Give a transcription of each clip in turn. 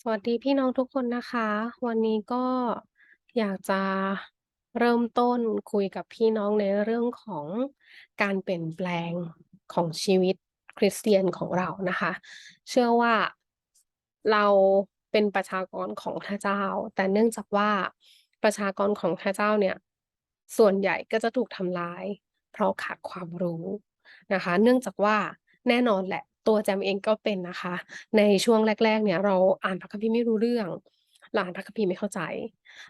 สวัสดีพี่น้องทุกคนนะคะ วันนี้ก็อยากจะเริ่มต้นคุยกับพี่น้องในเรื่องของการเปลี่ยนแปลงของชีวิตคริสเตียนของเรานะคะ เชื่อว่าเราเป็นประชากรของพระเจ้า แต่เนื่องจากว่าประชากรของพระเจ้าเนี่ย ส่วนใหญ่ก็จะถูกทำลาย เพราะขาดความรู้นะคะ เนื่องจากว่าแน่นอนแหละ ตัวแจมเองก็เป็นนะคะ ในช่วงแรก ๆ เนี่ยเราอ่านพระคัมภีร์ไม่รู้เรื่องเราอ่านพระคัมภีร์ไม่เข้าใจ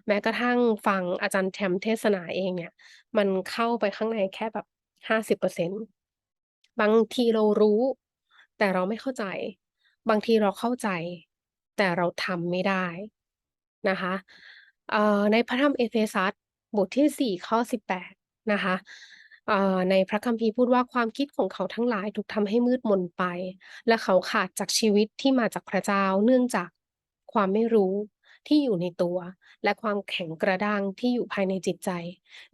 แม้กระทั่งฟังอาจารย์แชมป์เทศนาเองเนี่ย มันเข้าไปข้างในแค่แบบ50%บเปอร์เซ็นบางทีเรารู้ แต่เราไม่เข้าใจ บางทีเราเข้าใจ แต่เราทำไม่ได้นะคะในพระธรรมเอเฟซัสบทที่4ข้อ18นะคะ อ่อในพระคัมภีร์พูดว่า ความคิดของเขาทั้งหลายถูกทำให้มืดมนไป และเขาขาดจากชีวิตที่มาจากพระเจ้า เนื่องจากความไม่รู้ที่อยู่ในตัว และความแข็งกระด้างที่อยู่ภายในจิตใจ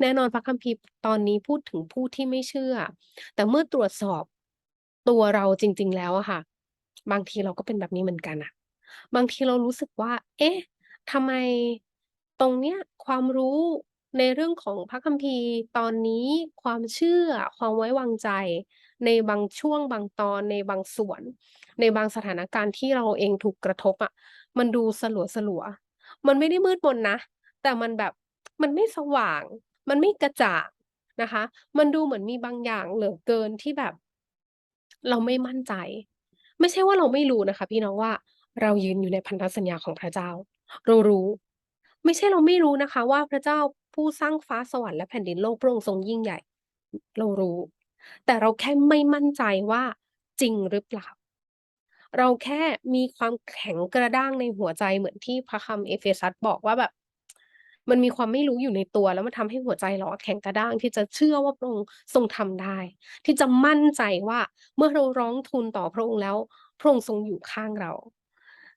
แน่นอนพระคัมภีร์ตอนนี้พูดถึงผู้ที่ไม่เชื่อ แต่เมื่อตรวจสอบตัวเราจริง ๆ แล้วอะค่ะ บางทีเราก็เป็นแบบนี้เหมือนกันน่ะ บางทีเรารู้สึกว่า เอ๊ะ ทำไมตรงเนี้ย ความรู้ ในเรื่องของพระคัมภีร์ตอนนี้ความเชื่อ ความไว้วางใจ ในบางช่วงบางตอนในบางส่วน ในบางสถานการณ์ที่เราเองถูกกระทบอะมันดูสลัวๆมันไม่ได้มืดมนนะ แต่มันแบบมันไม่สว่าง มันไม่กระจ่างนะคะ มันดูเหมือนมีบางอย่างเหลือเกินที่แบบ เราไม่มั่นใจ ไม่ใช่ว่าเราไม่รู้นะคะ พี่น้องว่าเรายืนอยู่ในพันธสัญญาของพระเจ้า เรารู้ ไม่ใช่เราไม่รู้นะคะ ว่าพระเจ้า ผู้สร้างฟ้าสวรรค์และแผ่นดินโลกพระองค์ทรงยิ่งใหญ่ เรารู้ แต่เราแค่ไม่มั่นใจว่าจริงหรือเปล่า เราแค่มีความแข็งกระด้างในหัวใจเหมือนที่พระคัมภีร์เอเฟซัสบอกว่าแบบ มันมีความไม่รู้อยู่ในตัว แล้วมันทำให้หัวใจเราแข็งกระด้างที่จะเชื่อว่าพระองค์ทรงทำได้ ที่จะมั่นใจว่าเมื่อเราร้องทูลต่อพระองค์แล้ว พระองค์ทรงอยู่ข้างเรา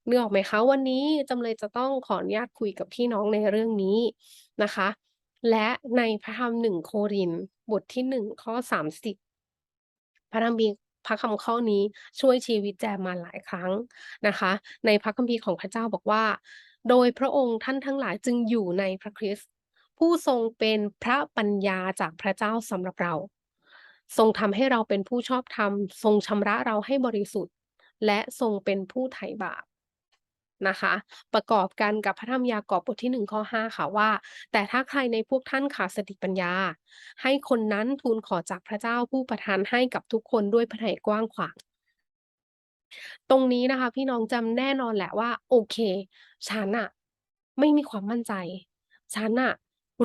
เนึกออกไหมคะวันนี้จำเลยจะต้องขออนุญาตคุยกับพี่น้องในเรื่องนี้นะคะ และในพระธรรม1โครินบทที่1ข้อ30พระคัมภีร์พระคำข้อนี้ช่วยชีวิตแจมมาหลายครั้งนะคะ ในพระคัมภีร์ของพระเจ้าบอกว่า โดยพระองค์ท่านทั้งหลายจึงอยู่ในพระคริสต์ผู้ทรงเป็นพระปัญญาจากพระเจ้าสำหรับเรา ทรงทำให้เราเป็นผู้ชอบธรรม ทรงชำระเราให้บริสุทธิ์ และทรงเป็นผู้ไถ่บาป นะคะ ประกอบกันกับพระธรรมยากอบบทที่ 1 ข้อ 5 ค่ะว่า แต่ถ้าใครในพวกท่านขาดสติปัญญา ให้คนนั้นทูลขอจากพระเจ้าผู้ประทานให้กับทุกคนด้วยพระทัยกว้างขวางตรงนี้นะคะ พี่น้องจำแน่นอนแหละว่า โอเค ฉันน่ะไม่มีความมั่นใจ ฉันน่ะ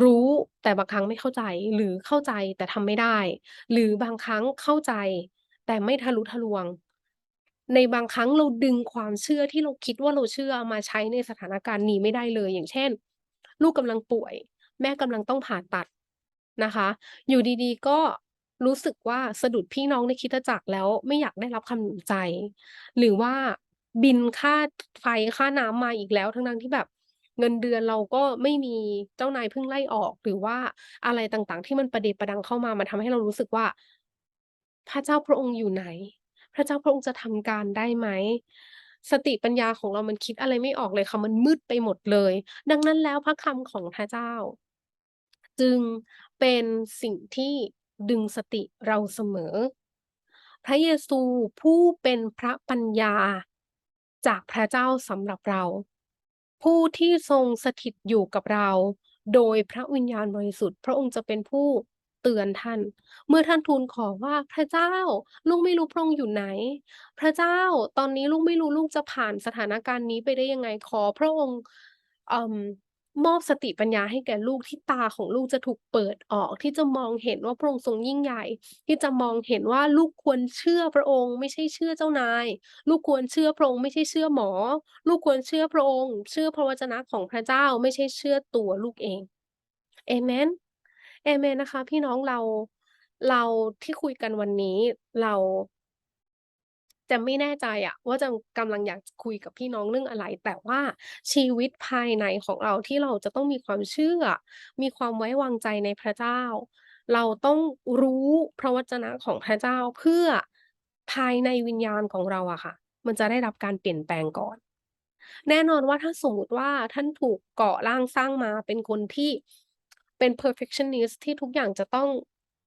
รู้แต่บางครั้งไม่เข้าใจหรือเข้าใจแต่ทำไม่ได้ หรือบางครั้งเข้าใจแต่ไม่ทะลุทะลวง ในบางครั้งเราดึงความเชื่อที่เราคิดว่าเราเชื่อมาใช้ในสถานการณ์นี้ไม่ได้เลย อย่างเช่น ลูกกำลังป่วย แม่กำลังต้องผ่าตัดนะคะ อยู่ดีๆก็รู้สึกว่าสะดุดพี่น้องในคริสตจักรแล้วไม่อยากได้รับคำหนุนใจ หรือว่าบิลค่าไฟค่าน้ำมาอีกแล้ว ทั้งๆที่แบบเงินเดือนเราก็ไม่มีเจ้านายเพิ่งไล่ออก หรือว่าอะไรต่างๆ ที่มันประเดประดังเข้ามามันทำให้เรารู้สึกว่า พระเจ้าพระองค์อยู่ไหน พระเจ้าพระองค์จะทำการได้ไหม สติปัญญาของเรามันคิดอะไรไม่ออกเลยค่ะมันมืดไปหมดเลย ดังนั้นแล้วพระคำของพระเจ้า จึงเป็นสิ่งที่ดึงสติเราเสมอ พระเยซูผู้เป็นพระปัญญาจากพระเจ้าสำหรับเรา ผู้ที่ทรงสถิตอยู่กับเรา โดยพระวิญญาณบริสุทธิ์ พระองค์จะเป็นผู้ เตือนท่าน เมื่อท่านทูลขอว่า"พระเจ้า ลูกไม่รู้พระองค์อยู่ไหน พระเจ้า ตอนนี้ลูกไม่รู้ลูกจะผ่านสถานการณ์นี้ไปได้ยังไง ขอพระองค์ เอ่อ มอบสติปัญญาให้แก่ลูก ที่ตาของลูกจะถูกเปิดออก ที่จะมองเห็นว่าพระองค์ทรงยิ่งใหญ่ ที่จะมองเห็นว่าลูกควรเชื่อพระองค์ ไม่ใช่เชื่อเจ้านาย ลูกควรเชื่อพระองค์ ไม่ใช่เชื่อหมอ ลูกควรเชื่อพระองค์ เชื่อพระวจนะของพระเจ้า ไม่ใช่เชื่อตัวลูกเอง"อาเมน เอเมนนะคะ พี่น้องเราเราที่คุยกันวันนี้เราจมไม่แน่ใจอะว่าจมกำลังอยากคุยกับพี่น้องเรื่องอะไร แต่ว่าชีวิตภายในของเราที่เราจะต้องมีความเชื่อ มีความไว้วางใจในพระเจ้า เราต้องรู้พระวจนะของพระเจ้าเพื่อภายในวิญญาณของเราอะค่ะ มันจะได้รับการเปลี่ยนแปลงก่อน แน่นอนว่าถ้าสมมติว่าท่านถูกเก่อร่างสร้างมาเป็นคนที่ เป็น perfectionist ที่ทุกอย่างจะต้อง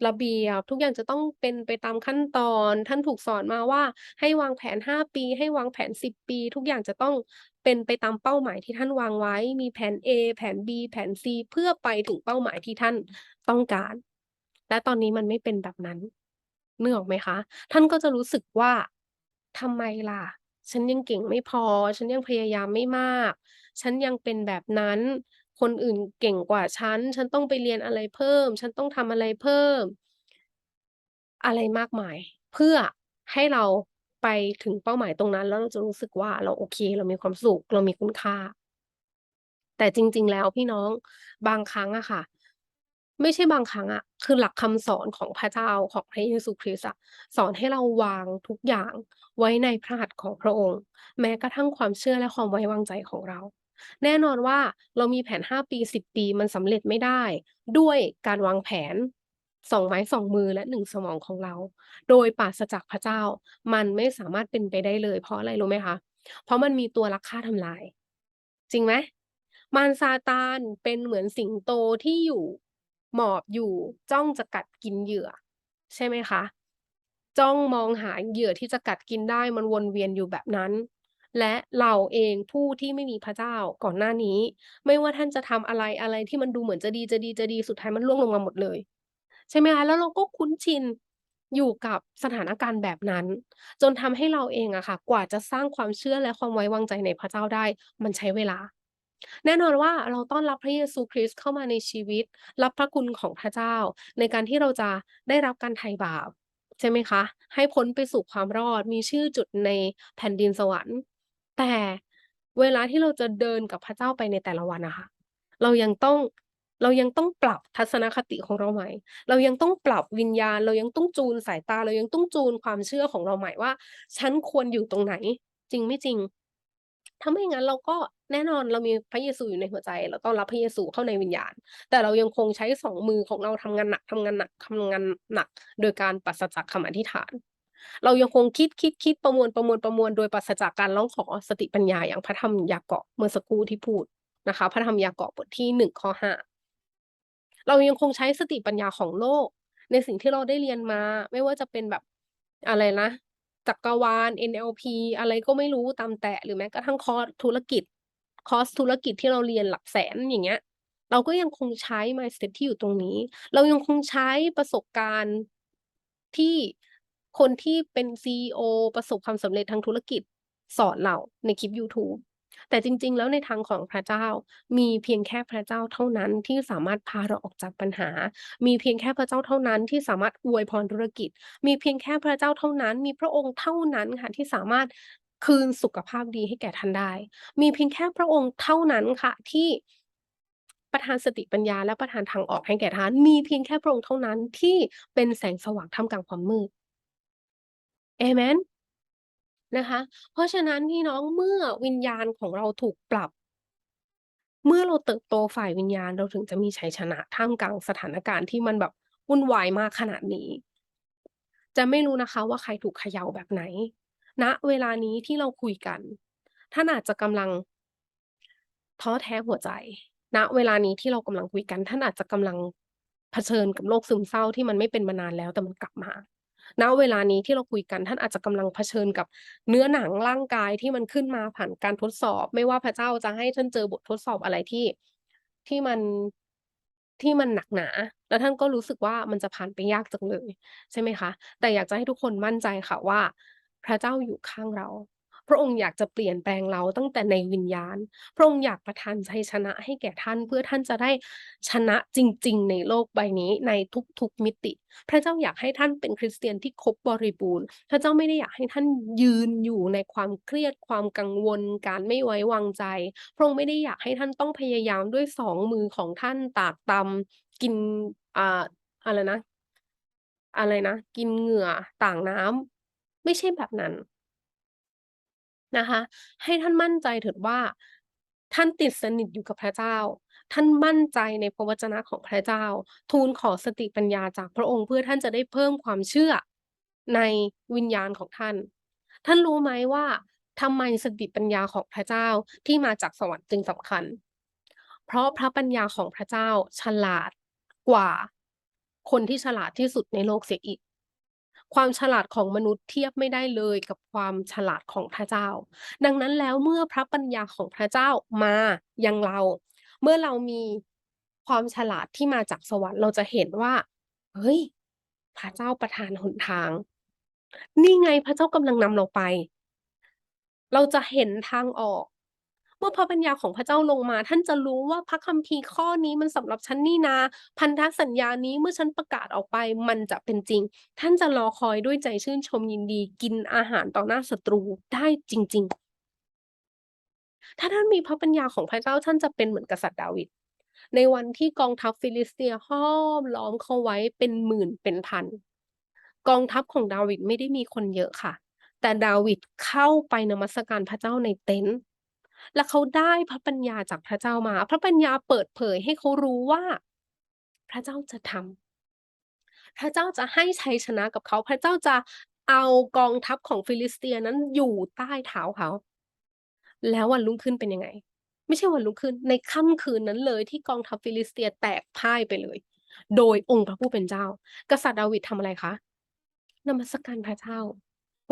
ระเบียบ ทุกอย่างจะต้องเป็นไปตามขั้นตอน ท่านถูกสอนมาว่า ให้วางแผน 5 ปี ให้วางแผน 10 ปี ทุกอย่างจะต้องเป็นไปตามเป้าหมายที่ท่านวางไว้ มีแผน A แผน B แผน C เพื่อไปถึงเป้าหมายที่ท่านต้องการ และตอนนี้มันไม่เป็นแบบนั้นนึกออกไหมคะ ท่านก็จะรู้สึกว่าทำไมล่ะ ฉันยังเก่งไม่พอ ฉันยังพยายามไม่มาก ฉันยังเป็นแบบนั้น คนอื่นเก่งกว่าฉัน ฉันต้องไปเรียนอะไรเพิ่ม ฉันต้องทำอะไรเพิ่ม อะไรมากมาย เพื่อให้เราไปถึงเป้าหมายตรงนั้น แล้วเราจะรู้สึกว่าเราโอเค เรามีความสุข เรามีคุณค่า แต่จริง ๆ แล้วพี่น้องบางครั้งอะค่ะ ไม่ใช่บางครั้งอะคือหลักคำสอนของพระเจ้าของพระเยซูคริสต์อะสอนให้เราวางทุกอย่างไว้ในพระหัตถ์ของพระองค์ แม้กระทั่งความเชื่อและความไว้วางใจของเรา แน่นอนว่าเรามีแผน 5 ปี 10 ปีมันสำเร็จไม่ได้ ด้วยการวางแผน2ไม้2มือและ1สมองของเรา โดยปราศจากพระเจ้า มันไม่สามารถเป็นไปได้เลย เพราะอะไรรู้ไหมคะ เพราะมันมีตัวลักฆ่าทำลาย จริงไหม?มารซาตานเป็นเหมือนสิงโตที่อยู่หมอบอยู่จ้องจะกัดกินเหยื่อ ใช่ไหมคะ จ้องมองหาเหยื่อที่จะกัดกินได้มันวนเวียนอยู่แบบนั้น และเราเองผู้ที่ไม่มีพระเจ้าก่อนหน้านี้ ไม่ว่าท่านจะทำอะไรอะไรที่มันดูเหมือนจะดีๆๆสุดท้ายมันร่วงลงมาหมดเลย ใช่ไหมคะแล้วเราก็คุ้นชินอยู่กับสถานการณ์แบบนั้น จนทำให้เราเองอะค่ะ กว่าจะสร้างความเชื่อและความไว้วางใจในพระเจ้าได้ มันใช้เวลา แน่นอนว่าเราต้อนรับพระเยซูคริสต์เข้ามาในชีวิต รับพระคุณของพระเจ้า ในการที่เราจะได้รับการไถ่บาปใช่ไหมคะ ให้พ้นไปสู่ความรอดมีชื่อจุดในแผ่นดินสวรรค์ แต่เวลาที่เราจะเดินกับพระเจ้าไปในแต่ละวันอะคะ เรายังต้องเรายังต้องปรับทัศนคติของเราใหม่ เรายังต้องปรับวิญญาณ เรายังต้องจูนสายตา เรายังต้องจูนความเชื่อของเราใหม่ว่า ฉันควรอยู่ตรงไหน จริงไม่จริง ถ้าไม่งั้นเราก็แน่นอนเรามีพระเยซูอยู่ในหัวใจ เราต้อนรับพระเยซูเข้าในวิญญาณ แต่เรายังคงใช้2มือของเราทำงานหนักทำงานหนักทำงานหนัก โดยการปราศจากคำอธิษฐาน เรายังคงคิดๆๆประมวลๆๆโดยปราศจากการร้องขอสติปัญญาอย่างพระธรรมยากอบเมื่อสักครู่ที่พูดนะคะ พระธรรมยากอบบทที่1ข้อ5เรายังคงใช้สติปัญญาของโลก ในสิ่งที่เราได้เรียนมา ไม่ว่าจะเป็นแบบอะไรนะจักรวาล NLP อะไรก็ไม่รู้ตามแต่หรือแม้กระทั่งคอร์สธุรกิจ คอร์สธุรกิจที่เราเรียนหลักแสนอย่างเงี้ย เราก็ยังคงใช้ mindset ที่อยู่ตรงนี้ เรายังคงใช้ประสบการณ์ที่ คนที่เป็น CEO ประสบความสำเร็จทางธุรกิจสอนเราในคลิปยูทูบแต่จริง ๆ แล้วในทางของพระเจ้า มีเพียงแค่พระเจ้าเท่านั้นที่สามารถพาเราออกจากปัญหา มีเพียงแค่พระเจ้าเท่านั้นที่สามารถอวยพรธุรกิจ มีเพียงแค่พระเจ้าเท่านั้น มีพระองค์เท่านั้นค่ะที่สามารถคืนสุขภาพดีให้แก่ท่านได้ มีเพียงแค่พระองค์เท่านั้นค่ะที่ประทานสติปัญญาและประทานทางออกให้แก่ท่าน มีเพียงแค่พระองค์เท่านั้นที่เป็นแสงสว่างท่ามกลางความมืด เอเมน นะคะ เพราะฉะนั้นพี่น้องเมื่อวิญญาณของเราถูกปรับ เมื่อเราเติบโตฝ่ายวิญญาณเราถึงจะมีชัยชนะท่ามกลางสถานการณ์ที่มันแบบวุ่นวายมากขนาดนี้ จะไม่รู้นะคะว่าใครถูกเขย่าแบบไหนณเวลานี้ที่เราคุยกัน ท่านอาจจะกำลังท้อแท้หัวใจณเวลานี้ที่เรากำลังคุยกัน ท่านอาจจะกำลังเผชิญกับโรคซึมเศร้าที่มันไม่เป็นมานานแล้วแต่มันกลับมา ณเวลานี้ที่เราคุยกันท่านอาจจะกำลังเผชิญกับเนื้อหนังร่างกายที่มันขึ้นมาผ่านการทดสอบ ไม่ว่าพระเจ้าจะให้ท่านเจอบททดสอบอะไรที่ที่มันที่มันหนักหนา แล้วท่านก็รู้สึกว่ามันจะผ่านไปยากจังเลย ใช่ไหมคะ แต่อยากจะให้ทุกคนมั่นใจค่ะว่า พระเจ้าอยู่ข้างเรา พระองค์อยากจะเปลี่ยนแปลงเราตั้งแต่ในวิญญาณ พระองค์อยากประทานชัยชนะให้แก่ท่านเพื่อท่านจะได้ชนะจริง ๆ ในโลกใบนี้ในทุกๆมิติ พระเจ้าอยากให้ท่านเป็นคริสเตียนที่ครบบริบูรณ์ พระเจ้าไม่ได้อยากให้ท่านยืนอยู่ในความเครียดความกังวล การไม่ไว้วางใจ พระองค์ไม่ได้อยากให้ท่านต้องพยายามด้วย2มือของท่านตากตำกินอ่าอะไรนะ อะไรนะ กินเหงื่อต่างน้ำไม่ใช่แบบนั้น นะคะ ให้ท่านมั่นใจเถิดว่า ท่านติดสนิทอยู่กับพระเจ้า ท่านมั่นใจในพระวจนะของพระเจ้า ทูลขอสติปัญญาจากพระองค์เพื่อท่านจะได้เพิ่มความเชื่อในวิญญาณของท่าน ท่านรู้ไหมว่าทำไมสติปัญญาของพระเจ้าที่มาจากสวรรค์จึงสำคัญ เพราะพระปัญญาของพระเจ้าฉลาดกว่า คนที่ฉลาดที่สุดในโลกเสียอีก ความฉลาดของมนุษย์เทียบไม่ได้เลยกับความฉลาดของพระเจ้า ดังนั้นแล้วเมื่อพระปัญญาของพระเจ้ามายังเรา เมื่อเรามีความฉลาดที่มาจากสวรรค์เราจะเห็นว่าเฮ้ยพระเจ้าประทานหนทาง นี่ไงพระเจ้ากำลังนำเราไป เราจะเห็นทางออก มื่อพระปัญญาของพระเจ้าลงมา ท่านจะรู้ว่าพระคัมภีร์ข้อนี้มันสำหรับฉันนี่นา พันธสัญญานี้เมื่อฉันประกาศออกไปมันจะเป็นจริง ท่านจะรอคอยด้วยใจชื่นชมยินดีกินอาหารต่อหน้าศัตรูได้จริง ๆ ถ้าท่านมีพระปัญญาของพระเจ้าท่านจะเป็นเหมือนกษัตริย์ดาวิดในวันที่กองทัพฟิลิสเตียห้อมล้อมเขาไว้เป็นหมื่นเป็นพัน กองทัพของดาวิดไม่ได้มีคนเยอะค่ะ แต่ดาวิดเข้าไปนมัสการพระเจ้าในเต็นท์ และเขาได้พระปัญญาจากพระเจ้ามา พระปัญญาเปิดเผยให้เขารู้ว่า พระเจ้าจะทำพระเจ้าจะให้ชัยชนะกับเขา พระเจ้าจะเอากองทัพของฟิลิสเตียนั้นอยู่ใต้เท้าเขา แล้ววันรุ่งขึ้นเป็นยังไง ไม่ใช่วันรุ่งขึ้น ในค่ำคืนนั้นเลยที่กองทัพฟิลิสเตียแตกพ่ายไปเลย โดยองค์พระผู้เป็นเจ้า กษัตริย์ดาวิดทำอะไรคะนมัสการพระเจ้า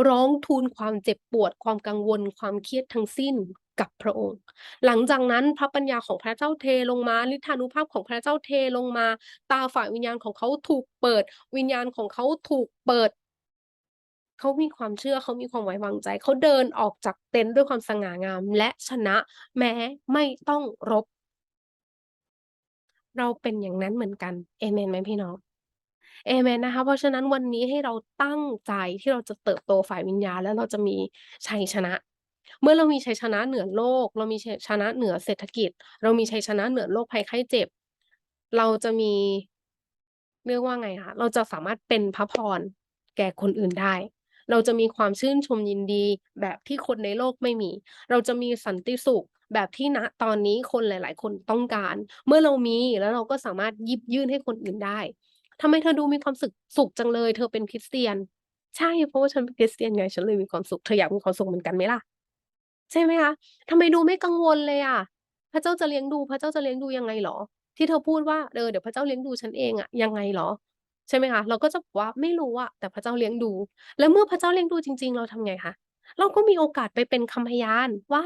ร้องทูลความเจ็บปวด ความกังวล ความเครียดทั้งสิ้นกับพระองค์ หลังจากนั้นพระปัญญาของพระเจ้าเทลงมาฤทธานุภาพของพระเจ้าเทลงมา ตาฝ่ายวิญญาณของเขาถูกเปิด วิญญาณของเขาถูกเปิดเขามีความเชื่อเขามีความไว้วางใจ เขาเดินออกจากเต็นท์ด้วยความสง่างาม และชนะแม้ไม่ต้องรบ เราเป็นอย่างนั้นเหมือนกัน เอเมนไหมพี่น้อง เอเมนนะคะ เพราะฉะนั้นวันนี้ให้เราตั้งใจที่เราจะเติบโตฝ่ายวิญญาณแล้วเราจะมีชัยชนะ เมื่อเรามีชัยชนะเหนือโลก เรามีชัยชนะเหนือเศรษฐกิจ เรามีชัยชนะเหนือโรคภัยไข้เจ็บ เราจะมีเรียกว่าไงคะเราจะสามารถเป็นพระพรแก่คนอื่นได้ เราจะมีความชื่นชมยินดีแบบที่คนในโลกไม่มี เราจะมีสันติสุขแบบที่ณตอนนี้คนหลาย ๆ คนต้องการ เมื่อเรามีแล้วเราก็สามารถยิบยื่นให้คนอื่นได้ ทำไมเธอดูมีความสึกสุขจังเลย เธอเป็นคริสเตียน ใช่เพราะว่าฉันเป็นคริสเตียนไง ฉันเลยมีความสุขเธออยากมีความสุขเหมือนกันไหมล่ะ ใช่ไหมคะทำไมดูไม่กังวลเลยอะพระเจ้าจะเลี้ยงดู พระเจ้าจะเลี้ยงดูยังไงเหรอ?ที่เธอพูดว่าเออเดี๋ยวพระเจ้าเลี้ยงดูฉันเองอะยังไงเหรอ?ใช่ไหมคะเราก็จะบอกว่าไม่รู้อะแต่พระเจ้าเลี้ยงดู แล้วเมื่อพระเจ้าเลี้ยงดูจริง ๆ เราทำไงคะเราก็มีโอกาสไปเป็นคำพยานว่า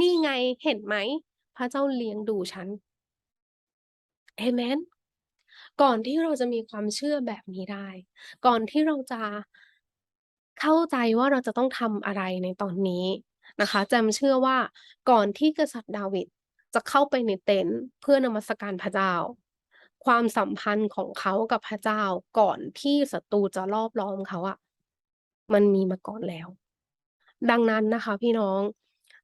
นี่ไงเห็นไหม พระเจ้าเลี้ยงดูฉันเอเมน ก่อนที่เราจะมีความเชื่อแบบนี้ได้ ก่อนที่เราจะเข้าใจว่าเราจะต้องทำอะไรในตอนนี้นะคะแจมเชื่อว่าก่อนที่กษัตริย์ดาวิดจะเข้าไปในเต็นท์เพื่อนมัสการพระเจ้า ความสัมพันธ์ของเขากับพระเจ้าก่อนที่ศัตรูจะรอบล้อมเขาอะมันมีมาก่อนแล้ว ดังนั้นนะคะ พี่น้อง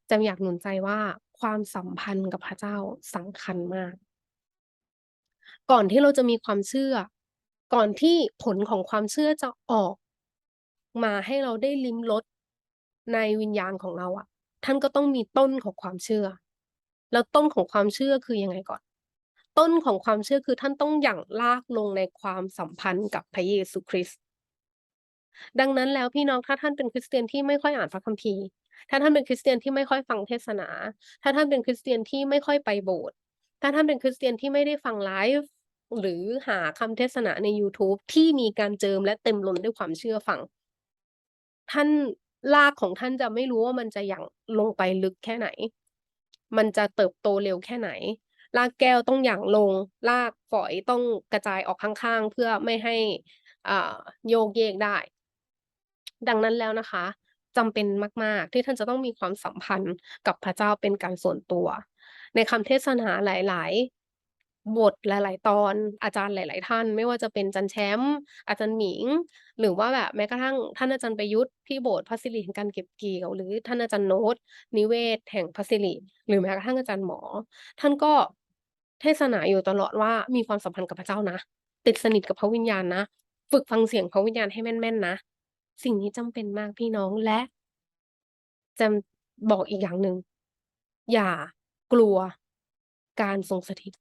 แจ่มอยากหนุนใจว่าความสัมพันธ์กับพระเจ้าสำคัญมาก ก่อนที่เราจะมีความเชื่อ ก่อนที่ผลของความเชื่อจะออก มาให้เราได้ลิ้มรสในวิญญาณของเราอะท่านก็ต้องมีต้นของความเชื่อ แล้วต้นของความเชื่อคือยังไงก่อน ต้นของความเชื่อคือท่านต้องหยั่งรากลงในความสัมพันธ์กับพระเยซูคริสต์ดังนั้นแล้วพี่น้องถ้าท่านเป็นคริสเตียนที่ไม่ค่อยอ่านพระคัมภีร์ ถ้าท่านเป็นคริสเตียนที่ไม่ค่อยฟังเทศนา ถ้าท่านเป็นคริสเตียนที่ไม่ค่อยไปโบสถ์ถ้าท่านเป็นคริสเตียนที่ไม่ได้ฟังไลฟ์ หรือหาคำเทศนาในยูทูบที่มีการเจิมและเต็มล้นด้วยความเชื่อฟัง ท่านรากของท่านจะไม่รู้ว่ามันจะหยั่งลงไปลึกแค่ไหน มันจะเติบโตเร็วแค่ไหนรากแก้วต้องหยั่งลงรากฝอยต้องกระจายออกข้างๆ เพื่อไม่ให้อ่าโยกเยกได้ ดังนั้นแล้วนะคะจำเป็นมาก ๆ ที่ท่านจะต้องมีความสัมพันธ์กับพระเจ้าเป็นการส่วนตัว ในคำเทศนาหลายๆ บทหลาย ๆ ตอนอาจารย์หลาย ๆ ท่าน ไม่ว่าจะเป็นอาจารย์แชมป์อาจารย์หมิง หรือว่าแบบแม้กระทั่งท่านอาจารย์ประยุทธ์ที่โบสถ์พระสิริแห่งการเก็บเกี่ยว หรือท่านอาจารย์โน้ตนิเวศแห่งพระสิริหรือแม้กระทั่งอาจารย์หมอ ท่านก็เทศนาอยู่ตลอดว่ามีความสัมพันธ์กับพระเจ้านะ ติดสนิทกับพระวิญญาณนะ ฝึกฟังเสียงพระวิญญาณให้แม่น ๆ นะ สิ่งนี้จำเป็นมากพี่น้องและแจ่มบอกอีกอย่างหนึ่งอย่ากลัวการทรงสถิต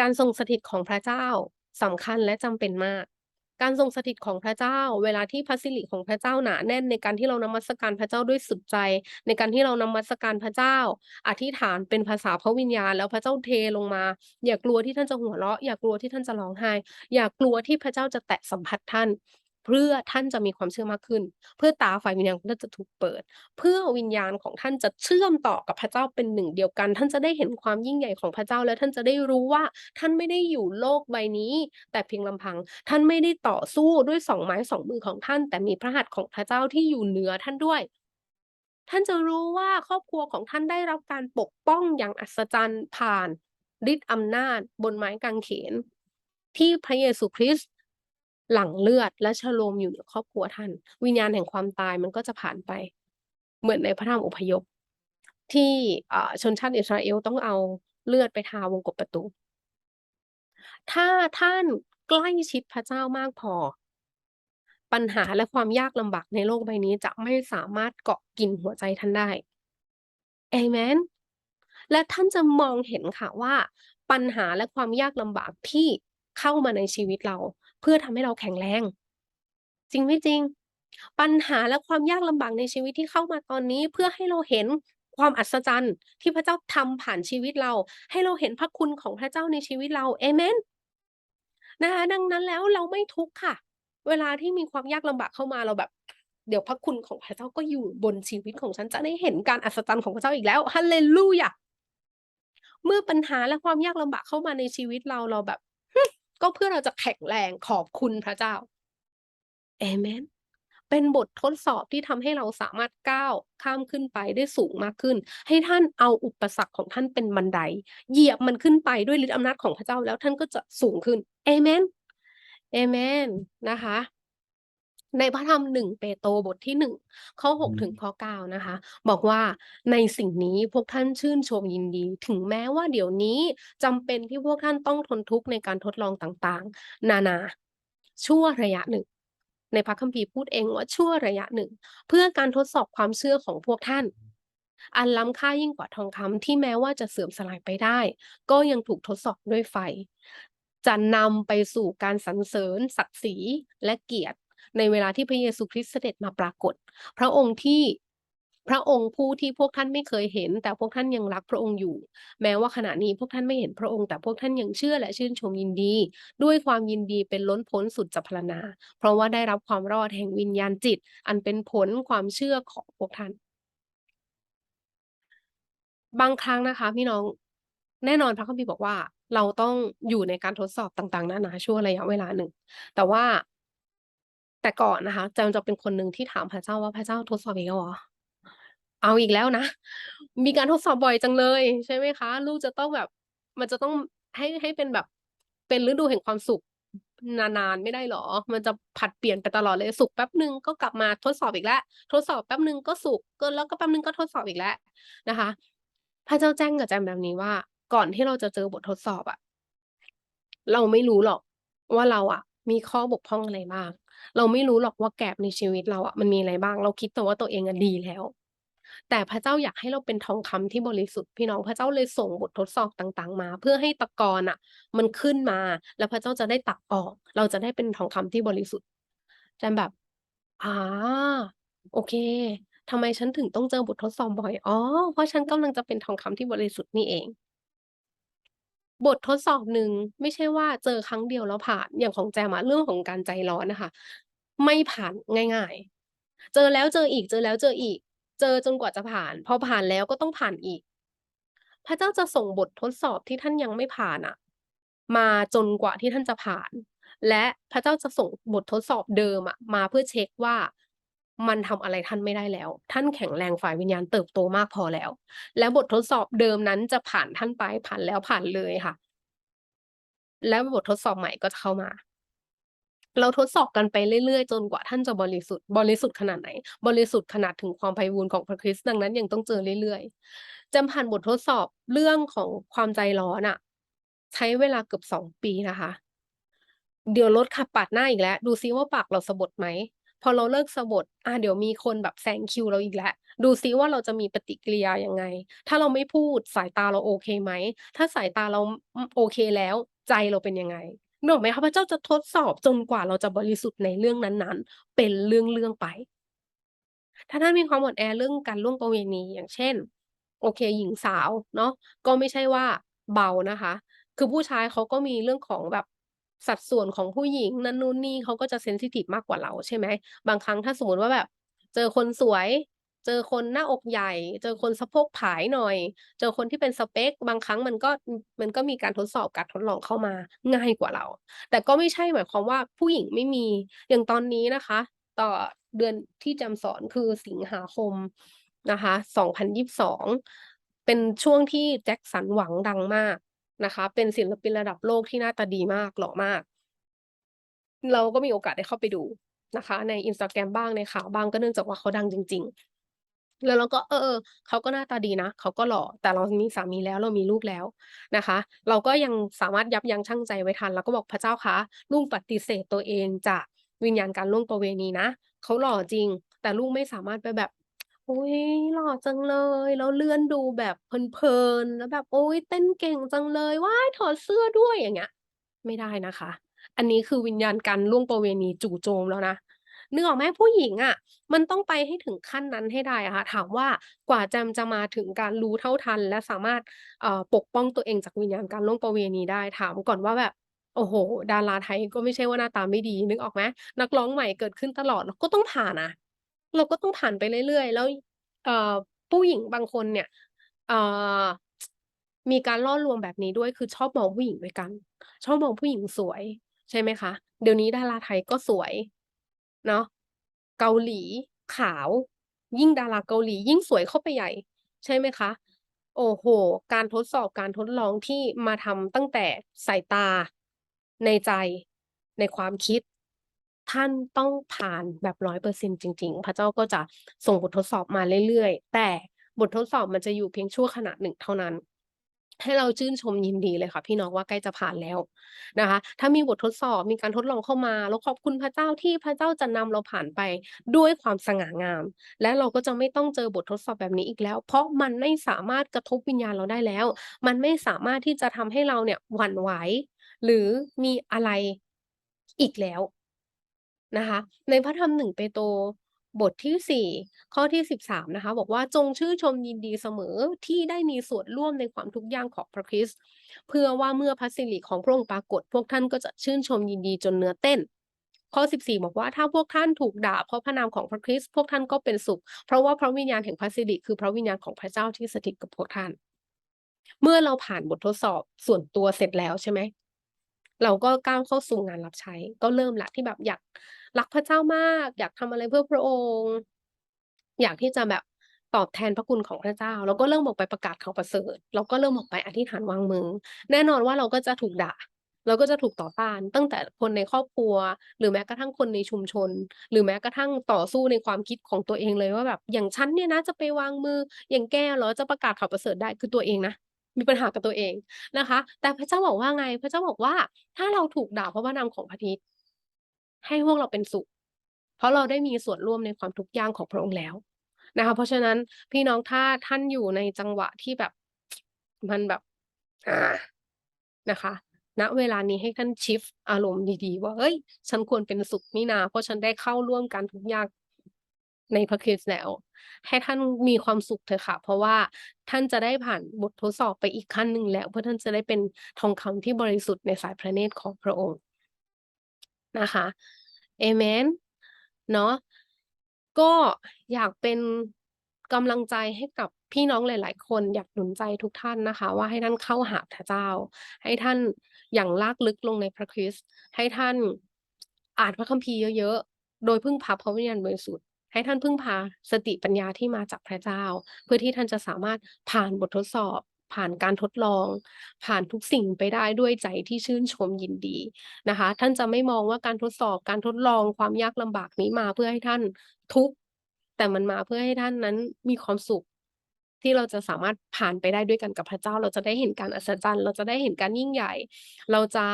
การทรงสถิตของพระเจ้าสำคัญและจำเป็นมาก การทรงสถิตของพระเจ้า เวลาที่พระสิริของพระเจ้าหนาแน่นในการที่เรานมัสการพระเจ้าด้วยสุดใจ ในการที่เรานมัสการพระเจ้า อธิษฐานเป็นภาษาพระวิญญาณ แล้วพระเจ้าเทลงมา อย่ากลัวที่ท่านจะหัวเราะ อย่ากลัวที่ท่านจะร้องไห้ อย่ากลัวที่พระเจ้าจะแตะสัมผัสท่าน เพื่อท่านจะมีความเชื่อมากขึ้น เพื่อตาฝ่ายวิญญาณของท่านจะถูกเปิด เพื่อวิญญาณของท่านจะเชื่อมต่อกับพระเจ้าเป็นหนึ่งเดียวกัน ท่านจะได้เห็นความยิ่งใหญ่ของพระเจ้าและท่านจะได้รู้ว่าท่านไม่ได้อยู่โลกใบนี้ แต่เพียงลำพัง ท่านไม่ได้ต่อสู้ด้วยสองไม้สองมือของท่าน แต่มีพระหัตถ์ของพระเจ้าที่อยู่เหนือท่านด้วยท่านจะรู้ว่าครอบครัวของท่านได้รับการปกป้องอย่างอัศจรรย์ผ่านฤทธิ์อำนาจบนไม้กางเขน ที่พระเยซูคริสต์ หลั่งเลือดและชโลมอยู่เหนือครอบครัวท่าน วิญญาณแห่งความตายมันก็จะผ่านไป เหมือนในพระธรรมอพยพ ที่อ่าชนชาติอิสราเอลต้องเอาเลือดไปทาวงกบประตู ถ้าท่านใกล้ชิดพระเจ้ามากพอ ปัญหาและความยากลำบากในโลกใบนี้จะไม่สามารถเกาะกินหัวใจท่านได้เอเมนและท่านจะมองเห็นค่ะว่า ปัญหาและความยากลำบากที่เข้ามาในชีวิตเรา เพื่อทำให้เราแข็งแรง จริงไม่จริง?ปัญหาและความยากลำบากในชีวิตที่เข้ามาตอนนี้ เพื่อให้เราเห็นความอัศจรรย์ที่พระเจ้าทำผ่านชีวิตเรา ให้เราเห็นพระคุณของพระเจ้าในชีวิตเราเอเมนนะคะดังนั้นแล้วเราไม่ทุกข์ค่ะ เวลาที่มีความยากลำบากเข้ามาเราแบบ เดี๋ยวพระคุณของพระเจ้าก็อยู่บนชีวิตของฉันจะได้เห็นการอัศจรรย์ของพระเจ้าอีกแล้วฮาเลลูยาเมื่อปัญหาและความยากลำบากเข้ามาในชีวิตเราเราแบบ ก็เพื่อเราจะแข็งแรงขอบคุณพระเจ้าเอเมนเป็นบททดสอบที่ทำให้เราสามารถก้าวข้ามขึ้นไปได้สูงมากขึ้น ให้ท่านเอาอุปสรรคของท่านเป็นบันได เหยียบมันขึ้นไปด้วยฤทธิอำนาจของพระเจ้าแล้วท่านก็จะสูงขึ้นเอเมนเอเมนนะคะ ในพระธรรม1เปโตรบทที่1ข้ออื6ถึงมข้อ9นะคะ บอกว่า"ในสิ่งนี้พวกท่านชื่นชมยินดี ถึงแม้ว่าเดี๋ยวนี้จำเป็นที่พวกท่านต้องทนทุกข์ในการทดลองต่างๆ นานาชั่วระยะหนึ่ง"ในพระคัมภีร์พูดเองว่า"ชั่วระยะหนึ่ง"เพื่อการทดสอบความเชื่อของพวกท่าน อันล้ำค่ายิ่งกว่าทองคำที่แม้ว่าจะเสื่อมสลายไปได้ ก็ยังถูกทดสอบด้วยไฟจะนำไปสู่การสรรเสริญศักดิ์ศรีและเกียรติ ในเวลาที่พระเยซูคริสต์เสด็จมาปรากฏ พระองค์ที่พระองค์ผู้ที่พวกท่านไม่เคยเห็น แต่พวกท่านยังรักพระองค์อยู่ แม้ว่าขณะนี้พวกท่านไม่เห็นพระองค์ แต่พวกท่านยังเชื่อและชื่นชมยินดี ด้วยความยินดีเป็นล้นพ้นสุดจะพรรณนา เพราะว่าได้รับความรอดแห่งวิญญาณจิต อันเป็นผลความเชื่อของพวกท่าน บางครั้งนะคะพี่น้องแน่นอนพระคัมภีร์บอกว่า เราต้องอยู่ในการทดสอบต่างๆนานาชั่วระยะเวลาหนึ่ง แต่ว่า แต่ก่อนนะคะแจะจะเป็นคนหนึ่งที่ถามพระเจ้าว่า"พระเจ้าทดสอบอีกแล้วเหรอ?เอาอีกแล้วนะ มีการทดสอบบ่อยจังเลย"ใช่ไหมคะ ลูกจะต้องแบบ มันจะต้องให้ให้เป็นแบบ เป็นฤดูแห่งความสุขนานๆไม่ได้หรอ?มันจะผัดเปลี่ยนไปตลอดเลยสุขแป๊บหนึ่งก็กลับมาทดสอบอีกแล้ว ทดสอบแป๊บหนึ่งก็สุขก็แล้วก็แป๊บหนึ่งก็ทดสอบอีกแล้วนะคะ พระเจ้าแจ้งกับแจมแบบนี้ว่า ก่อนที่เราจะเจอบททดสอบอะเราไม่รู้หรอกว่าเราอะมีข้อบกพร่องอะไรบ้าง เราไม่รู้หรอกว่า gap ในชีวิตเราอะมันมีอะไรบ้าง เราคิดแต่ว่าตัวเองอะดีแล้ว แต่พระเจ้าอยากให้เราเป็นทองคำที่บริสุทธิ์พี่น้องพระเจ้าเลยส่งบททดสอบต่าง ๆ มา เพื่อให้ตะกอนน่ะมันขึ้นมา แล้วพระเจ้าจะได้ตักออก เราจะได้เป็นทองคำที่บริสุทธิ์แจมแบบอาโอเคทำไมฉันถึงต้องเจอบททดสอบบ่อย?อ๋อ เพราะฉันกำลังจะเป็นทองคำที่บริสุทธิ์นี่เอง บททดสอบหนึ่งไม่ใช่ว่าเจอครั้งเดียวแล้วผ่านอย่างของแจมอะเรื่องของการใจร้อนนะคะ ไม่ผ่านง่ายๆ เจอแล้วเจออีกเจอแล้วเจออีก เจอจนกว่าจะผ่าน พอผ่านแล้วก็ต้องผ่านอีก พระเจ้าจะส่งบททดสอบที่ท่านยังไม่ผ่านน่ะมาจนกว่าที่ท่านจะผ่าน และพระเจ้าจะส่งบททดสอบเดิมอะมาเพื่อเช็กว่า มันทำอะไรท่านไม่ได้แล้ว ท่านแข็งแรงฝ่ายวิญญาณเติบโตมากพอแล้ว แล้วบททดสอบเดิมนั้นจะผ่านท่านไปผ่านแล้วผ่านเลยค่ะ แล้วบททดสอบใหม่ก็จะเข้ามา เราทดสอบกันไปเรื่อยๆ จนกว่าท่านจะบริสุทธิ์ บริสุทธิ์ขนาดไหน?บริสุทธิ์ขนาดถึงความไพบูลของพระคริสต์ดังนั้นยังต้องเจอเรื่อยๆจมผ่านบททดสอบเรื่องของความใจร้อนน่ะใช้เวลาเกือบ2ปีนะคะ เดี๋ยวรถขับปาดหน้าอีกแล้ว ดูซิว่าปากเราสะบถไหม? พอเราเลิกสบถอาเดี๋ยวมีคนแบบแซงคิวเราอีกแล้วดูซิว่าเราจะมีปฏิกิริยายังไง?ถ้าเราไม่พูดสายตาเราโอเคไหม?ถ้าสายตาเราโอเคแล้วใจเราเป็นยังไง?นึกออกไหมคะพระเจ้าจะทดสอบจนกว่าเราจะบริสุทธิ์ในเรื่องนั้นๆ เป็นเรื่องๆไป ถ้าท่านมีความอ่อนแอเรื่องการล่วงประเวณีอย่างเช่น โอเคหญิงสาวเนาะก็ไม่ใช่ว่าเบานะคะ คือผู้ชายเขาก็มีเรื่องของแบบ สัดส่วนของผู้หญิงนั่นนู่นนี่เขาก็จะเซนซิทิฟมากกว่าเราใช่ไหมบางครั้งถ้าสมมติว่าแบบ เจอคนสวย เจอคนหน้าอกใหญ่ เจอคนสะโพกผายหน่อย เจอคนที่เป็นสเปกบางครั้งมันก็มมันก็มีการทดสอบการทดลองเข้ามาง่ายกว่าเรา แต่ก็ไม่ใช่หมายความว่าผู้หญิงไม่มีอย่างตอนนี้นะคะ ต่อเดือนที่จำสอนคือสิงหาคมนะคะ2022 เป็นช่วงที่แจ็คสันหวังดังมาก นะคะ เป็นศิลปินระดับโลกที่หน้าตาดีมากหล่อมาก เราก็มีโอกาสได้เข้าไปดูนะคะ ใน Instagram บ้างในข่าวบ้างก็เนื่องจากว่าเขาดังจริง ๆ แล้วเราก็เออเขาก็หน้าตาดีนะเขาก็หล่อแต่เรามีสามีแล้วเรามีลูกแล้วนะคะ เราก็ยังสามารถยับยั้งชั่งใจไว้ทันเราก็บอกพระเจ้าคะลูกปฏิเสธตัวเองจากวิญญาณการล่วงประเวณีนะเขาหล่อจริง แต่ลูกไม่สามารถไปแบบ อ๊ย หล่อจังเลย แล้วเลื่อนดูแบบเพลิน ๆ แล้วแบบ โอ๊ย เต้นเก่งจังเลย ว้าย ถอดเสื้อด้วย อย่างเงี้ย ไม่ได้นะคะ อันนี้คือวิญญาณการล่วงประเวณีจู่โจมแล้วนะ นึกออกไหมผู้หญิงอะ มันต้องไปให้ถึงขั้นนั้นให้ได้อะค่ะ ถามว่ากว่าแจมจะมาถึงการรู้เท่าทัน และสามารถ เอ่อ ปกป้องตัวเองจากวิญญาณการล่วงประเวณีได้ ถามก่อนว่าแบบ โอ้โฮ ดาราไทยก็ไม่ใช่ว่าหน้าตาไม่ดี นึกออกไหม นักร้องใหม่เกิดขึ้นตลอด ก็ต้องผ่านนะ เราก็ต้องผ่านไปเรื่อยๆ แล้ว เอ่อผู้หญิงบางคนเนี่ย เอ่อมีการล่อลวงแบบนี้ด้วย คือชอบมองผู้หญิงด้วยกัน ชอบมองผู้หญิงสวย ใช่ไหมคะ เดี๋ยวนี้ดาราไทยก็สวยเนาะเกาหลีขาว ยิ่งดาราเกาหลียิ่งสวยเข้าไปใหญ่ ใช่ไหมคะ โอ้โฮการทดสอบการทดลองที่มาทำตั้งแต่สายตาในใจในความคิด ท่านต้องผ่านแบบ100%จริง ๆ พระเจ้าก็จะส่งบททดสอบมาเรื่อยๆ แต่บททดสอบมันจะอยู่เพียงชั่วขณะหนึ่งเท่านั้น ให้เราชื่นชมยินดีเลยค่ะ พี่น้องว่าใกล้จะผ่านแล้วนะคะ ถ้ามีบททดสอบมีการทดลองเข้ามาเราขอบคุณพระเจ้าที่พระเจ้าจะนำเราผ่านไปด้วยความสง่างาม และเราก็จะไม่ต้องเจอบททดสอบแบบนี้อีกแล้ว เพราะมันไม่สามารถกระทบวิญญาณเราได้แล้ว มันไม่สามารถที่จะทำให้เราเนี่ยหวั่นไหวหรือมีอะไรอีกแล้ว นะคะ ในพระธรรม1เปโตรบทที่ 4 ข้อที่ 13 นะคะ บอกว่าจงชื่นชมยินดีเสมอที่ได้มีส่วนร่วมในความทุกข์ยากของพระคริสต์เพื่อว่าเมื่อพระสิริของพระองค์ปรากฏ พวกท่านก็จะชื่นชมยินดีจนเนื้อเต้น ข้อ 14 บอกว่าถ้าพวกท่านถูกด่าเพราะพระนามของพระคริสต์พวกท่านก็เป็นสุข เพราะว่าพระวิญญาณแห่งพระสิริคือพระวิญญาณของพระเจ้าที่สถิตกับพวกท่าน เมื่อเราผ่านบททดสอบส่วนตัวเสร็จแล้วใช่ไหมเราก็ก้าวเข้าสู่งานรับใช้ก็เริ่มล้วที่แบบอยาก รักพระเจ้ามาก อยากทำอะไรเพื่อพระองค์ อยากที่จะแบบตอบแทนพระคุณของพระเจ้าเราก็เริ่มออกไปประกาศข่าวประเสริฐเราก็เริ่มออกไปอธิษฐานวางมือ แน่นอนว่าเราก็จะถูกด่า เราก็จะถูกต่อต้าน ตั้งแต่คนในครอบครัว หรือแม้กระทั่งคนในชุมชน หรือแม้กระทั่งต่อสู้ในความคิดของตัวเองเลยว่าแบบ อย่างฉันเนี่ยนะจะไปวางมือ อย่างแกเหรอจะประกาศข่าวประเสริฐได้คือตัวเองนะมีปัญหากับตัวเองนะคะ แต่พระเจ้าบอกว่าไง พระเจ้าบอกว่า ถ้าเราถูกด่าเพราะพระนามของพระคริต ให้พวกเราเป็นสุข เพราะเราได้มีส่วนร่วมในความทุกข์ยากของพระองค์แล้วนะคะเพราะฉะนั้นพี่น้องถ้าท่านอยู่ในจังหวะที่แบบมันแบบอานะคะณเวลานี้ให้ท่านชิฟอารมณ์ดีๆ ว่าเฮ้ย ฉันควรเป็นสุขนี่นา เพราะฉันได้เข้าร่วมการทุกข์ยากในพระคริสต์แล้ว ให้ท่านมีความสุขเถอะค่ะ เพราะว่าท่านจะได้ผ่านบททดสอบไปอีกขั้นหนึ่งแล้ว เพื่อท่านจะได้เป็นทองคำที่บริสุทธิ์ในสายพระเนตรของพระองค์ นะคะเอเมนเนาะก็อยากเป็นกำลังใจให้กับพี่น้องหลาย ๆ คนอยากหนุนใจทุกท่านนะคะ ว่าให้ท่านเข้าหาพระเจ้า ให้ท่านอย่างลากลึกลงในพระคริสต์ให้ท่านอ่านพระคัมภีร์เยอะ ๆ โดยพึ่งพาพระวิญญาณบริสุทธิ์ให้ท่านพึ่งพาสติปัญญาที่มาจากพระเจ้า เพื่อที่ท่านจะสามารถผ่านบททดสอบ ผ่านการทดลอง ผ่านทุกสิ่งไปได้ด้วยใจที่ชื่นชมยินดีนะคะ ท่านจะไม่มองว่าการทดสอบการทดลองความยากลำบากนี้มาเพื่อให้ท่านทุกข์แต่มันมาเพื่อให้ท่านนั้นมีความสุขที่เราจะสามารถผ่านไปได้ด้วยกันกับพระเจ้า เราจะได้เห็นการอัศจรรย์ เราจะได้เห็นการยิ่งใหญ่ เราจะ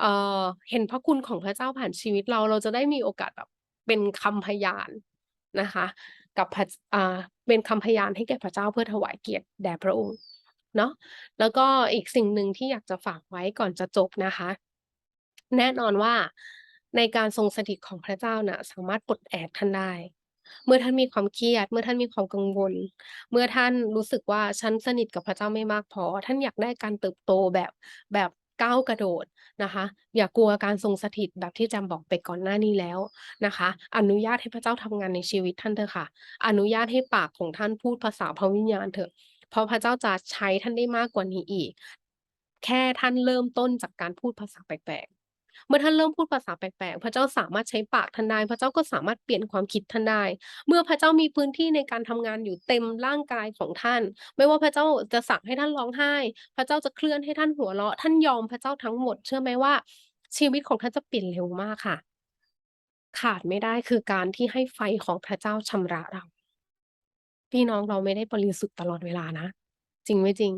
เอ่อเห็นพระคุณของพระเจ้าผ่านชีวิตเรา เราจะได้มีโอกาสแบบเป็นคำพยานนะคะ กับพระอ่าเป็นคำพยานให้แก่พระเจ้าเพื่อถวายเกียรติแด่พระองค์ เนาะแล้วก็อีกสิ่งหนึ่งที่อยากจะฝากไว้ก่อนจะจบนะคะ แน่นอนว่าในการทรงสถิตของพระเจ้าน่ะสามารถปลดแอกท่านได้ เมื่อท่านมีความเครียด เมื่อท่านมีความกังวล เมื่อท่านรู้สึกว่าฉันสนิทกับพระเจ้าไม่มากพอ ท่านอยากได้การเติบโตแบบแบบก้าวกระโดดนะคะ อย่ากลัวการทรงสถิตแบบที่จมบอกไปก่อนหน้านี้แล้วนะคะ อนุญาตให้พระเจ้าทำงานในชีวิตท่านเถอะค่ะ อนุญาตให้ปากของท่านพูดภาษาพระวิญญาณเถอะ เพราะพระเจ้าจะใช้ท่านได้มากกว่านี้อีก แค่ท่านเริ่มต้นจากการพูดภาษาแปลกๆ เมื่อท่านเริ่มพูดภาษาแปลกๆ พระเจ้าสามารถใช้ปากท่านได้ พระเจ้าก็สามารถเปลี่ยนความคิดท่านได้ เมื่อพระเจ้ามีพื้นที่ในการทำงานอยู่เต็มร่างกายของท่าน ไม่ว่าพระเจ้าจะสั่งให้ท่านร้องไห้ พระเจ้าจะเคลื่อนให้ท่านหัวเราะ ท่านยอมพระเจ้าทั้งหมด เชื่อไหมว่า ชีวิตของท่านจะเปลี่ยนเร็วมากค่ะ ขาดไม่ได้คือการที่ให้ไฟของพระเจ้าชำระเรา พี่น้องเราไม่ได้บริสุทธิ์ตลอดเวลานะ จริงไม่จริง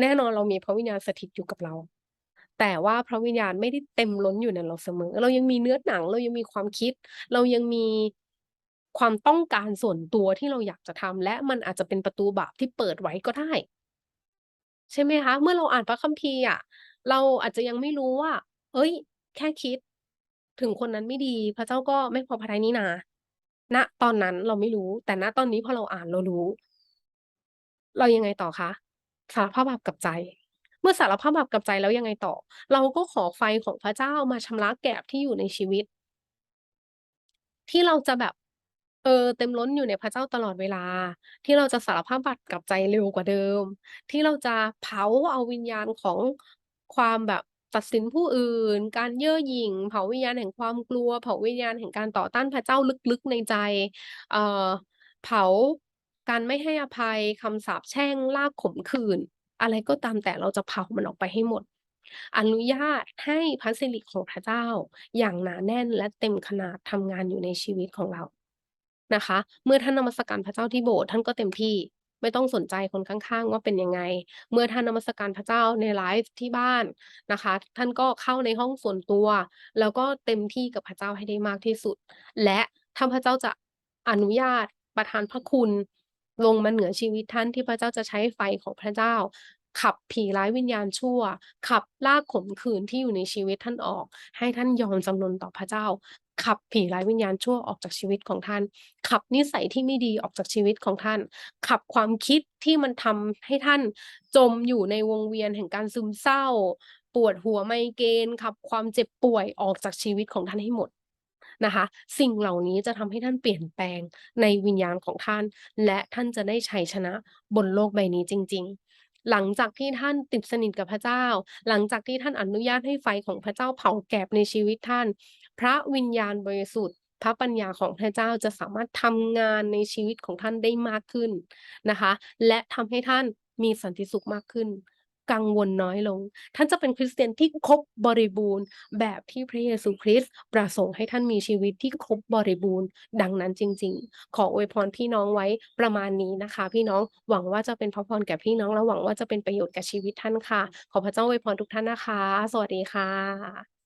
แน่นอนเรามีพระวิญญาณสถิตอยู่กับเรา แต่ว่าพระวิญญาณไม่ได้เต็มล้นอยู่ในเราเสมอ เรายังมีเนื้อหนัง เรายังมีความคิด เรายังมีความต้องการส่วนตัวที่เราอยากจะทำและมันอาจจะเป็นประตูบาปที่เปิดไว้ก็ได้ ใช่ไหมคะ?เมื่อเราอ่านพระคัมภีร์อะเราอาจจะยังไม่รู้ว่าเฮ้ย แค่คิด ถึงคนนั้นไม่ดี พระเจ้าก็ไม่พอพระทัยนี่นา ณตอนนั้นเราไม่รู้ แต่ณตอนนี้พอเราอ่านเรารู้ เรายังไงต่อคะสารภาพบาปกับใจ เมื่อสารภาพบาปกับใจแล้วยังไงต่อ เราก็ขอไฟของพระเจ้ามาชำระแกลบที่อยู่ในชีวิต ที่เราจะแบบเออเต็มล้นอยู่ในพระเจ้าตลอดเวลา ที่เราจะสารภาพบาปกับใจเร็วกว่าเดิม ที่เราจะเผาเอาวิญญาณของความแบบ ตัดสินผู้อื่น การเย่อหยิ่ง เผาวิญญาณแห่งความกลัว เผาวิญญาณแห่งการต่อต้านพระเจ้าลึกๆในใจ เอ่อ เผาการไม่ให้อภัยคำสาปแช่งลากขมขื่นอะไรก็ตามแต่เราจะเผามันออกไปให้หมด อนุญาตให้พระสิริของพระเจ้า อย่างหนาแน่นและเต็มขนาดทำงานอยู่ในชีวิตของเรานะคะ เมื่อท่านนมัสการพระเจ้าที่โบสถ์ท่านก็เต็มที่ ไม่ต้องสนใจคนข้างๆ ว่าเป็นยังไง เมื่อท่านนมัสการพระเจ้าในไลฟ์ที่บ้านนะคะ ท่านก็เข้าในห้องส่วนตัว แล้วก็เต็มที่กับพระเจ้าให้ได้มากที่สุด และถ้าพระเจ้าจะอนุญาตประทานพระคุณลงมาเหนือชีวิตท่านที่พระเจ้าจะใช้ไฟของพระเจ้า ขับผีร้ายวิญญาณชั่ว ขับลากขมขืนที่อยู่ในชีวิตท่านออก ให้ท่านยอมจำนนต่อพระเจ้า ขับผีร้ายวิญญาณชั่วออกจากชีวิตของท่าน ขับนิสัยที่ไม่ดีออกจากชีวิตของท่าน ขับความคิดที่มันทำให้ท่านจมอยู่ในวงเวียนแห่งการซึมเศร้า ปวดหัวไมเกรนขับความเจ็บป่วยออกจากชีวิตของท่านให้หมดนะคะ สิ่งเหล่านี้จะทำให้ท่านเปลี่ยนแปลงในวิญญาณของท่าน และท่านจะได้ชัยชนะบนโลกใบนี้จริง ๆหลังจากที่ท่านติดสนิทกับพระเจ้า หลังจากที่ท่านอนุญาตให้ไฟของพระเจ้าเผาแกบในชีวิตท่าน พระวิญญาณบริสุทธิ์ พระปัญญาของพระเจ้าจะสามารถทำงานในชีวิตของท่านได้มากขึ้นนะคะ และทำให้ท่านมีสันติสุขมากขึ้น กังวลน้อยลง ท่านจะเป็นคริสเตียนที่ครบบริบูรณ์ แบบที่พระเยซูคริสต์ประสงค์ให้ท่านมีชีวิตที่ครบบริบูรณ์ ดังนั้นจริง ๆ ขออวยพรพี่น้องไว้ประมาณนี้นะคะ พี่น้องหวังว่าจะเป็นพระพรแก่พี่น้องและหวังว่าจะเป็นประโยชน์แก่ชีวิตท่านค่ะ ขอพระเจ้าอวยพรทุกท่านนะคะ สวัสดีค่ะ